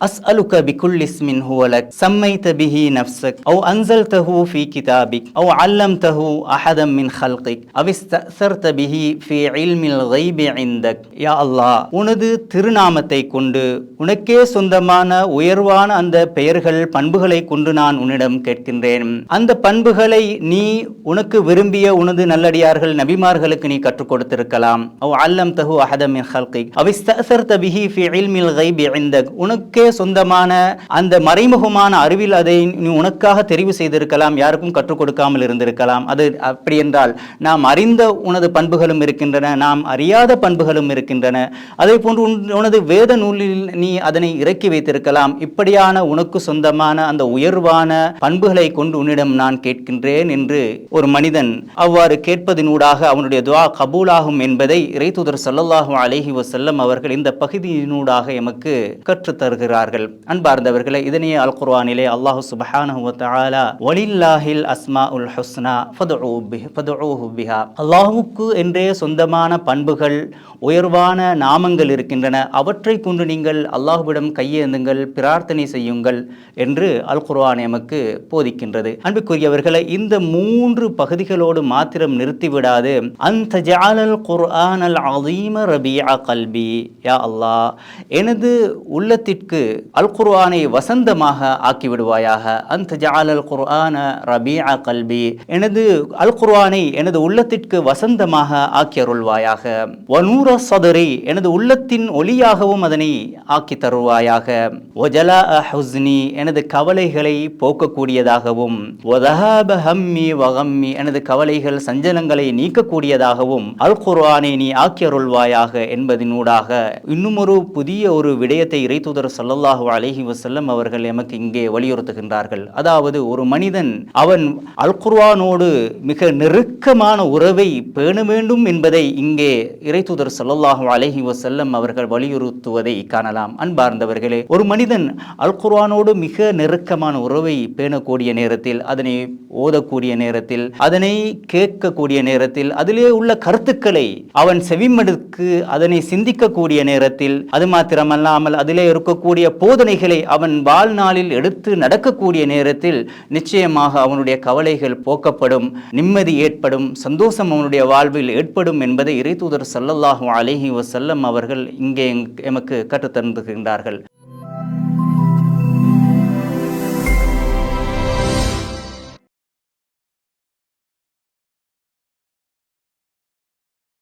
أسألك بكل اسم هو لك سميت به نفسك أو أنزلته في كتابك أو علمته أحدا من خلقك أو استأثرت به في علم الغيب عندك يا الله உனது திருநாமத்தை கொண்டு உனக்கே சொந்தமான உயர்வான அந்த பெயர்கள் பண்புகளை கொண்டு நான் உன்னிடம் கேட்கின்றேன் அந்த பண்புகளை நீ உனக்கு விரும்பிய உனது நல்லடியார்கள் நபிமார்களுக்கு நீ கற்றுக் கொடுத்திருக்கலாம் அவ் அல்லம் தஹு அஹதமின் ஹல்கிக் அவிஸ்தர்த பிஹி ஃபி இல்மில் கைபி இந்தக் உனக்கே சொந்தமான அந்த மறைமுகமான அறிவில் அதை நீ உனக்காக தெரிவு செய்திருக்கலாம் யாருக்கும் கற்றுக் கொடுக்காமல் இருந்திருக்கலாம். அது அப்படி என்றால் நாம் அறிந்த உனது பண்புகளும் இருக்கின்றன நாம் அறியாத பண்புகளும் இருக்கின்றன. அதே போன்று உனது வேத நூலில் நீ அதனை இறக்கி வைத்திருக்கலாம். இப்படியான உனக்கு சொந்தமான அந்த உயர்வான பண்புகளை கொண்டு உன்னிடம் நான் கேட்கின்றேன் என்று ஒரு மனிதன் அவ்வாறு கேட்பதினூடாக அவனுடைய துவா கபூலாகும் என்பதை இறைத்துதர் ஸல்லல்லாஹு அலஹி வசல்லம் அவர்கள் இந்த பகுதியினூடாக எமக்கு கற்றுத் சொல்கிறார்கள் அன்பார்ந்தவர்களே இதனையே அல் குர்வானிலே அல்லாஹு சுப்ஹானஹு வ தஆலா வலில்லாஹில் ஹுஸ்னா ஃபதுஉ அல்லாஹுக்கு என்றே சொந்தமான பண்புகள் உயர்வான நாமங்கள் இருக்கின்றன. அவற்றை கொண்டு நீங்கள் அல்லாஹுவிடம் கையேந்துங்கள் பிரார்த்தனை செய்யுங்கள் என்று அல் குர்வான் எமக்கு போதிக்கின்றது. அன்புக்குரியவர்களை இந்த மூன்று பகுதிகளோடு மாத்திரம் நிறுத்திவிடாது. அந்த ஜாலல் குர்ஆன் அல் அதீம ரபியா கல்பி. யா அல்லா எனது உள்ளத்திற்கு அல் குர்ஆனை வசந்தமாக ஆக்கிவிடுவாயாக. அந்த ஜால் அல் குர்ஆன ரபியா கல்பி. எனது அல் குர்ஆனை எனது உள்ளத்திற்கு வசந்தமாக ஆக்கி அருள்வாயாக வனூர சதுரை எனது உள்ளத்தின் ஒளியாகவும் அதனை ஆக்கி தருவாயாக. ஒஜலா ஹுஸ்னி எனது கவலைகளை போக்கக்கூடியதாகவும். ஒதஹாப ஹம்மி வகம்மி எனது கவலைகள் சஞ்சலங்களை நீக்கக்கூடியதாகவும் அல் குர்ஆனை நீ ஆக்கி அருள்வாயாக என்பதினூடாக. இன்னும் ஒரு புதிய ஒரு விடயத்தை இறைத்தூதர் ஸல்லல்லாஹு அலஹி வசல்லம் அவர்கள் எமக்கு இங்கே வலியுறுத்துகின்றார்கள். அதாவது ஒரு மனிதன் அவன் அல் குர்ஆனோடு மிக நெருக்கமான உறவை பேண வேண்டும் என்பதை இங்கே இறைத்துதர் ஸல்லல்லாஹு அலஹி வசல்லம் அவர்கள் வலியுறுத்துவதை காணலாம். அன்பார்ந்தவர்களே ஒரு மனிதன் அல் குர்ஆனோடு மிக நெருக்கமான உறவை பேணக்கூடிய நேரத்தில் அதனை ஓதக்கூடிய நேரத்தில் அதனை கேட்கக்கூடிய நேரத்தில் அதிலே உள்ள கருத்துக்களை அவன் செவிமடுக்கு அதனை சிந்திக்கக்கூடிய நேரத்தில் அது மாத்திரமல்லாமல் அதிலே இருக்கக்கூடிய போதனைகளை அவன் வாழ்நாளில் எடுத்து நடக்கக்கூடிய நேரத்தில் நிச்சயமாக அவனுடைய கவலைகள் போக்கப்படும் நிம்மதி ஏற்படும் சந்தோஷம் அவனுடைய வாழ்வில் ஏற்படும் என்பதை இறைத்தூதர் ஸல்லல்லாஹு அலைஹி வசல்லம் அவர்கள் இங்கே எமக்கு கற்றுத்தந்துகின்றார்கள்.